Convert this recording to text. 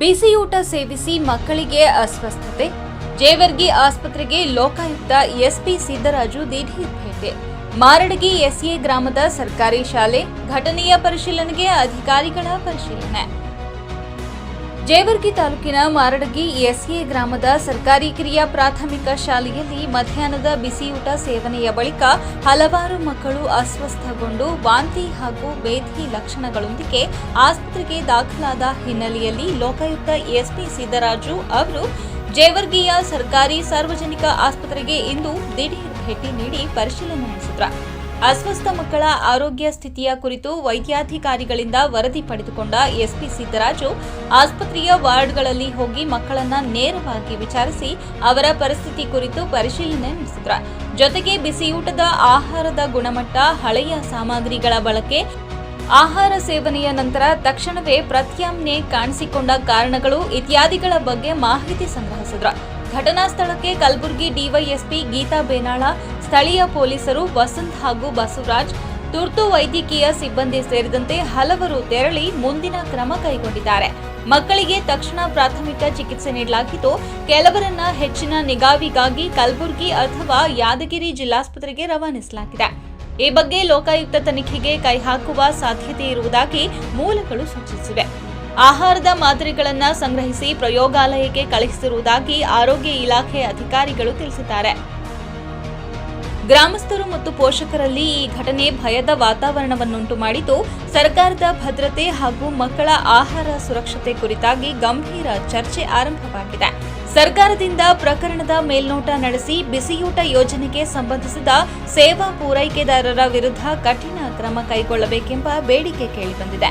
ಬಿಸಿಯೂಟ ಸೇವಿಸಿ ಮಕ್ಕಳಿಗೆ ಅಸ್ವಸ್ಥತೆ. ಜೇವರ್ಗಿ ಆಸ್ಪತ್ರೆಗೆ ಲೋಕಾಯುಕ್ತ ಎಸ್ಪಿ ಸಿದ್ದರಾಜು ದಿಢೀರ್ ಭೇಟಿ. ಮಾರಡಗಿ ಎಸ್ಎ ಗ್ರಾಮದ ಸರ್ಕಾರಿ ಶಾಲೆ ಘಟನೆಯ ಪರಿಶೀಲನೆಗೆ ಅಧಿಕಾರಿಗಳ ಪರಿಶೀಲನೆ. ಜೇವರ್ಗಿ ತಾಲೂಕಿನ ಮಾರಡಗಿ ಎಸ್ಎ ಗ್ರಾಮದ ಸರ್ಕಾರಿ ಕಿರಿಯ ಪ್ರಾಥಮಿಕ ಶಾಲೆಯಲ್ಲಿ ಮಧ್ಯಾಹ್ನದ ಬಿಸಿಯೂಟ ಸೇವನೆಯ ಬಳಿಕ ಹಲವಾರು ಮಕ್ಕಳು ಅಸ್ವಸ್ಥಗೊಂಡು ವಾಂತಿ ಹಾಗೂ ಬೇಧಿ ಲಕ್ಷಣಗಳೊಂದಿಗೆ ಆಸ್ಪತ್ರೆಗೆ ದಾಖಲಾದ ಹಿನ್ನೆಲೆಯಲ್ಲಿ ಲೋಕಾಯುಕ್ತ ಎಸ್ಪಿ ಸಿದ್ದರಾಜು ಅವರು ಜೇವರ್ಗಿಯ ಸರ್ಕಾರಿ ಸಾರ್ವಜನಿಕ ಆಸ್ಪತ್ರೆಗೆ ಇಂದು ದಿಢೀರ್ ಭೇಟಿ ನೀಡಿ ಪರಿಶೀಲನೆ ನಡೆಸಿದ್ರು. ಅಸ್ವಸ್ಥ ಮಕ್ಕಳ ಆರೋಗ್ಯ ಸ್ಥಿತಿಯ ಕುರಿತು ವೈದ್ಯಾಧಿಕಾರಿಗಳಿಂದ ವರದಿ ಪಡೆದುಕೊಂಡ ಎಸ್ಪಿ ಸಿದ್ದರಾಜು, ಆಸ್ಪತ್ರೆಯ ವಾರ್ಡ್ಗಳಲ್ಲಿ ಹೋಗಿ ಮಕ್ಕಳನ್ನ ನೇರವಾಗಿ ವಿಚಾರಿಸಿ ಅವರ ಪರಿಸ್ಥಿತಿ ಕುರಿತು ಪರಿಶೀಲನೆ ನಡೆಸಿದ್ರು. ಜೊತೆಗೆ ಬಿಸಿಯೂಟದ ಆಹಾರದ ಗುಣಮಟ್ಟ, ಹಳೆಯ ಸಾಮಗ್ರಿಗಳ ಬಳಕೆ, ಆಹಾರ ಸೇವನೆಯ ನಂತರ ತಕ್ಷಣವೇ ಪ್ರತ್ಯಾಮ್ನೆ ಕಾಣಿಸಿಕೊಂಡ ಕಾರಣಗಳು ಇತ್ಯಾದಿಗಳ ಬಗ್ಗೆ ಮಾಹಿತಿ ಸಂಗ್ರಹಿಸಿದ್ರು. ಘಟನಾ ಸ್ಥಳಕ್ಕೆ ಕಲಬುರಗಿ ಡಿವೈಎಸ್ಪಿ ಗೀತಾ ಬೇನಾಳ ಸ್ಥಳೀಯ ಪೊಲೀಸರು ವಸಂತ್ ಹಾಗೂ ಬಸವರಾಜ್, ತುರ್ತು ವೈದ್ಯಕೀಯ ಸಿಬ್ಬಂದಿ ಸೇರಿದಂತೆ ಹಲವರು ತೆರಳಿ ಮುಂದಿನ ಕ್ರಮ ಕೈಗೊಂಡಿದ್ದಾರೆ. ಮಕ್ಕಳಿಗೆ ತಕ್ಷಣ ಪ್ರಾಥಮಿಕ ಚಿಕಿತ್ಸೆ ನೀಡಲಾಗಿದ್ದು, ಕೆಲವರನ್ನ ಹೆಚ್ಚಿನ ನಿಗಾವಿಗಾಗಿ ಕಲಬುರಗಿ ಅಥವಾ ಯಾದಗಿರಿ ಜಿಲ್ಲಾಸ್ಪತ್ರೆಗೆ ರವಾನಿಸಲಾಗಿದೆ. ಈ ಬಗ್ಗೆ ಲೋಕಾಯುಕ್ತ ತನಿಖೆಗೆ ಕೈ ಹಾಕುವ ಸಾಧ್ಯತೆ ಇರುವುದಾಗಿ ಮೂಲಗಳು ಸೂಚಿಸಿವೆ. ಆಹಾರದ ಮಾದರಿಗಳನ್ನು ಸಂಗ್ರಹಿಸಿ ಪ್ರಯೋಗಾಲಯಕ್ಕೆ ಕಳುಹಿಸಿರುವುದಾಗಿ ಆರೋಗ್ಯ ಇಲಾಖೆ ಅಧಿಕಾರಿಗಳು ತಿಳಿಸಿದ್ದಾರೆ. ಗ್ರಾಮಸ್ಥರು ಮತ್ತು ಪೋಷಕರಲ್ಲಿ ಈ ಘಟನೆ ಭಯದ ವಾತಾವರಣವನ್ನುಂಟು ಮಾಡಿದ್ದು, ಸರ್ಕಾರದ ಭದ್ರತೆ ಹಾಗೂ ಮಕ್ಕಳ ಆಹಾರ ಸುರಕ್ಷತೆ ಕುರಿತಾಗಿ ಗಂಭೀರ ಚರ್ಚೆ ಆರಂಭವಾಗಿದೆ. ಸರ್ಕಾರದಿಂದ ಪ್ರಕರಣದ ಮೇಲ್ನೋಟ ನಡೆಸಿ ಬಿಸಿಯೂಟ ಯೋಜನೆಗೆ ಸಂಬಂಧಿಸಿದ ಸೇವಾ ಪೂರೈಕೆದಾರರ ವಿರುದ್ಧ ಕಠಿಣ ಕ್ರಮ ಕೈಗೊಳ್ಳಬೇಕೆಂಬ ಬೇಡಿಕೆ ಕೇಳಿಬಂದಿದೆ.